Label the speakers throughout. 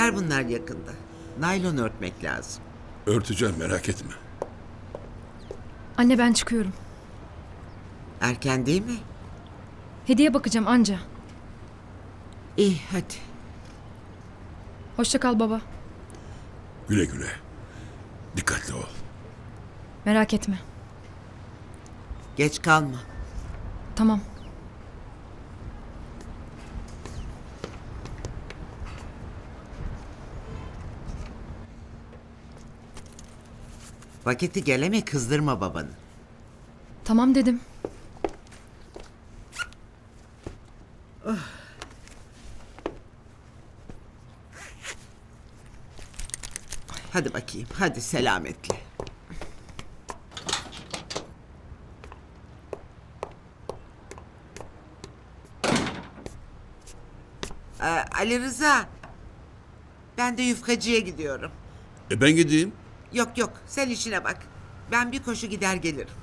Speaker 1: Üşürler bunlar yakında. Naylon örtmek lazım.
Speaker 2: Örteceğim merak etme.
Speaker 3: Anne ben çıkıyorum.
Speaker 1: Erken değil mi?
Speaker 3: Hediye bakacağım anca.
Speaker 1: İyi hadi.
Speaker 3: Hoşça kal baba.
Speaker 2: Güle güle. Dikkatli ol.
Speaker 3: Merak etme.
Speaker 1: Geç kalma.
Speaker 3: Tamam.
Speaker 1: Vakiti geleme kızdırma babanı.
Speaker 3: Tamam dedim.
Speaker 1: Hadi bakayım hadi selametle. Ee, Ali Rıza. Ben de yufkacıya gidiyorum.
Speaker 2: E ben gideyim.
Speaker 1: Yok yok sen işine bak. Ben bir koşu gider gelirim.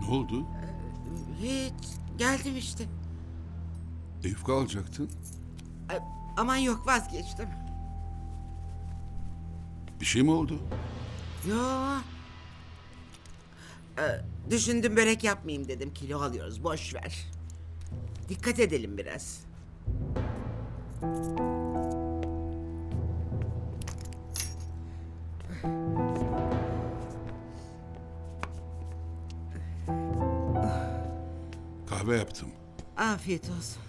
Speaker 2: Ne oldu?
Speaker 1: Hiç geldim işte.
Speaker 2: E, yufka alacaktın.
Speaker 1: Ay, aman yok vazgeçtim.
Speaker 2: Bir şey mi oldu?
Speaker 1: Yo. Ee, düşündüm börek yapmayayım dedim. Kilo alıyoruz boş ver. Dikkat edelim biraz.
Speaker 2: Kahve yaptım.
Speaker 1: Afiyet olsun.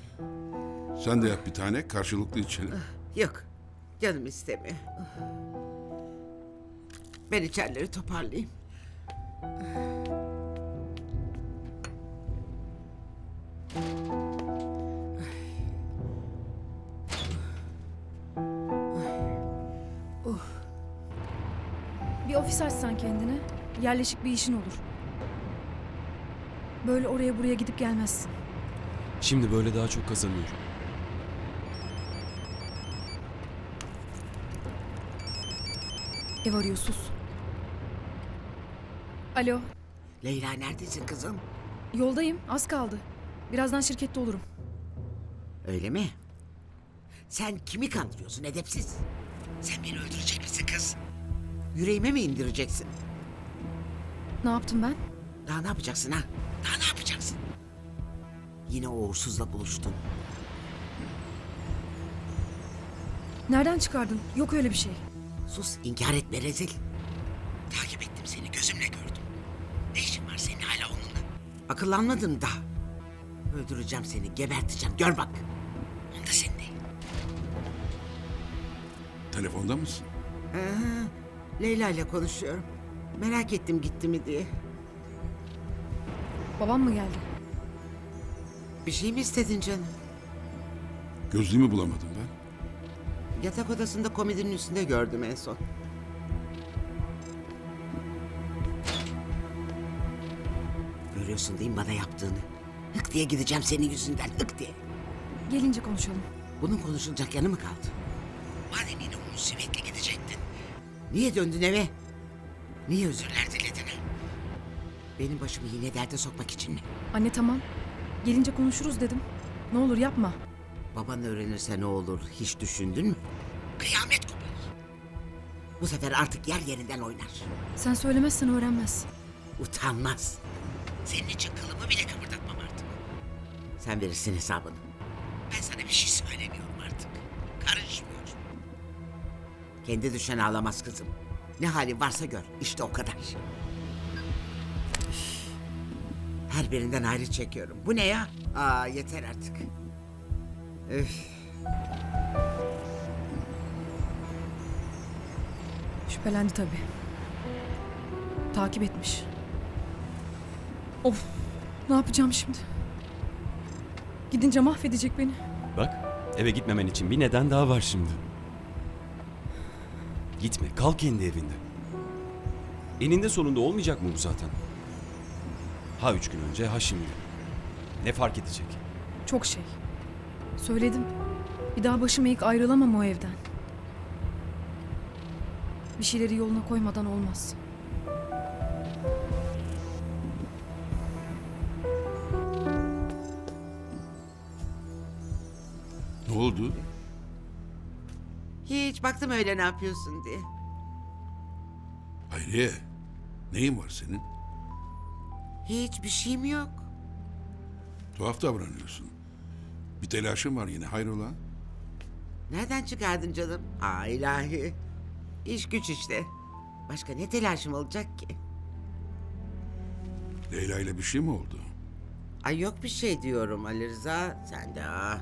Speaker 2: Sen de yap bir tane karşılıklı içelim.
Speaker 1: Yok canım istemiyor. Ben içerleri toparlayayım.
Speaker 3: Bir ofis açsan kendine. Yerleşik bir işin olur. Böyle oraya buraya gidip gelmezsin.
Speaker 4: Şimdi böyle daha çok kazanıyorum.
Speaker 3: Ev arıyor sus. Alo.
Speaker 1: Leyla neredesin kızım?
Speaker 3: Yoldayım. Az kaldı. Birazdan şirkette olurum.
Speaker 1: Öyle mi? Sen kimi kandırıyorsun edepsiz? Sen beni öldürecek misin kız? Yüreğime mi indireceksin?
Speaker 3: Ne yaptım ben?
Speaker 1: Daha ne yapacaksın ha? Daha ne yapacaksın? Yine o uğursuzla buluştun.
Speaker 3: Nereden çıkardın? Yok öyle bir şey.
Speaker 1: Sus, inkar etme rezil. Takip ettim seni, gözümle gördüm. Ne işin var senin hala onunla? Akıllanmadın mı daha. Öldüreceğim seni, geberteceğim. Gör bak. Onda sen değil.
Speaker 2: Telefonda mısın?
Speaker 1: Leyla ile konuşuyorum. Merak ettim gitti mi diye.
Speaker 3: Babam mı geldi?
Speaker 1: Bir şey mi istedin canım?
Speaker 2: Gözlüğümü bulamadım ben.
Speaker 1: Yatak odasında komodinin üstünde gördüm en son. Görüyorsun değil mi bana yaptığını? Hık diye gideceğim senin yüzünden, hık diye.
Speaker 3: Gelince konuşalım.
Speaker 1: Bunun konuşulacak yanı mı kaldı? Madem yine o musibetle gidecektin. Niye döndün eve? Niye diledin? Benim başımı yine derde sokmak için mi?
Speaker 3: Anne tamam. Gelince konuşuruz dedim. Ne olur yapma.
Speaker 1: Baban öğrenirse ne olur hiç düşündün mü? Kıyamet kopar. Bu sefer artık yer yerinden oynar.
Speaker 3: Sen söylemezsen öğrenmez.
Speaker 1: Utanmaz. Senin için kılımı bile kıpırdatmam artık. Sen verirsin hesabını. Ben sana bir şey söylemiyorum artık. Karışmıyorum. Kendi düşen ağlamaz kızım. Ne hali varsa gör. İşte o kadar. Her birinden ayrı çekiyorum. Bu ne ya? Aa yeter artık. Üf.
Speaker 3: Şüphelendi tabii. Takip etmiş. Of. Ne yapacağım şimdi? Gidince mahvedecek beni.
Speaker 4: Bak eve gitmemen için bir neden daha var şimdi. Gitme kal kendi evinde. Eninde sonunda olmayacak mı bu zaten? Ha üç gün önce ha şimdi. Ne fark edecek?
Speaker 3: Çok şey. Söyledim. Bir daha başım eğik ayrılamam o evden. Bir şeyleri yoluna koymadan olmaz.
Speaker 2: Ne oldu?
Speaker 1: Hiç baktım öyle ne yapıyorsun diye.
Speaker 2: Hayriye. Neyin var senin?
Speaker 1: Hiçbir şeyim yok.
Speaker 2: Tuhaf davranıyorsun. Bir telaşın var yine hayrola?
Speaker 1: Nereden çıkardın canım? Aa ilahi. İş güç işte. Başka ne telaşım olacak ki?
Speaker 2: Leyla ile bir şey mi oldu?
Speaker 1: Ay yok bir şey diyorum Ali Rıza. Sen de ah.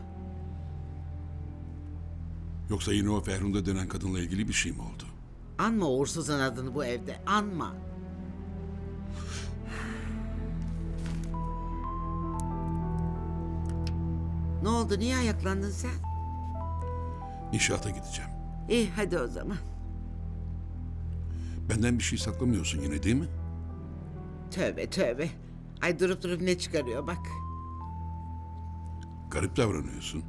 Speaker 2: Yoksa yine o Ferhunde denen kadınla ilgili bir şey mi oldu?
Speaker 1: Anma uğursuzun adını bu evde. Anma. Ne oldu? Niye ayaklandın sen?
Speaker 2: İnşaata gideceğim.
Speaker 1: İyi hadi o zaman.
Speaker 2: Benden bir şey saklamıyorsun yine değil mi?
Speaker 1: Tövbe tövbe. Ay durup durup ne çıkarıyor bak.
Speaker 2: Garip davranıyorsun.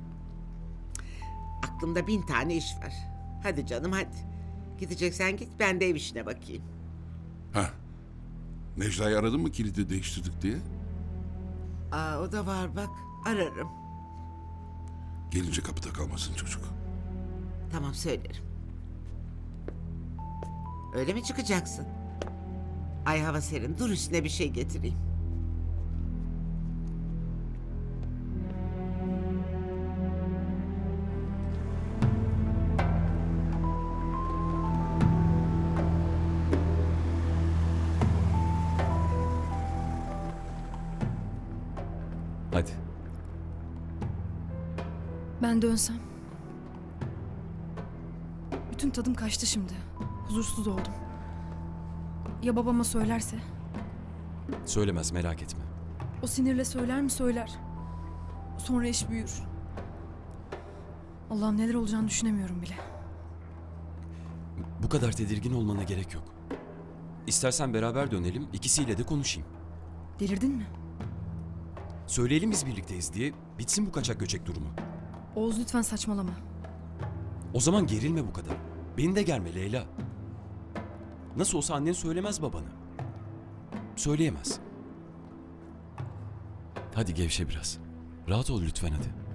Speaker 1: Aklımda bin tane iş var. Hadi canım hadi. Gideceksen git ben de ev işine bakayım.
Speaker 2: Ha. Necla'yı aradın mı kilidi değiştirdik diye?
Speaker 1: Aa o da var bak. Ararım.
Speaker 2: Gelince kapıda kalmasın çocuk.
Speaker 1: Tamam söylerim. Öyle mi çıkacaksın? Ay hava serin. Dur üstüne bir şey getireyim.
Speaker 3: Ben dönsem. Bütün tadım kaçtı şimdi. Huzursuz oldum. Ya babama söylerse?
Speaker 4: Söylemez merak etme.
Speaker 3: O sinirle söyler mi söyler. Sonra iş büyür. Allah'ım neler olacağını düşünemiyorum bile.
Speaker 4: Bu kadar tedirgin olmana gerek yok. İstersen beraber dönelim ikisiyle de konuşayım.
Speaker 3: Delirdin mi?
Speaker 4: Söyleyelim biz birlikteyiz diye bitsin bu kaçak göçek durumu.
Speaker 3: Oğuz lütfen saçmalama.
Speaker 4: O zaman gerilme bu kadar. Beni de germe Leyla. Nasıl olsa annen söylemez babana. Söyleyemez. Hadi gevşe biraz. Rahat ol lütfen hadi.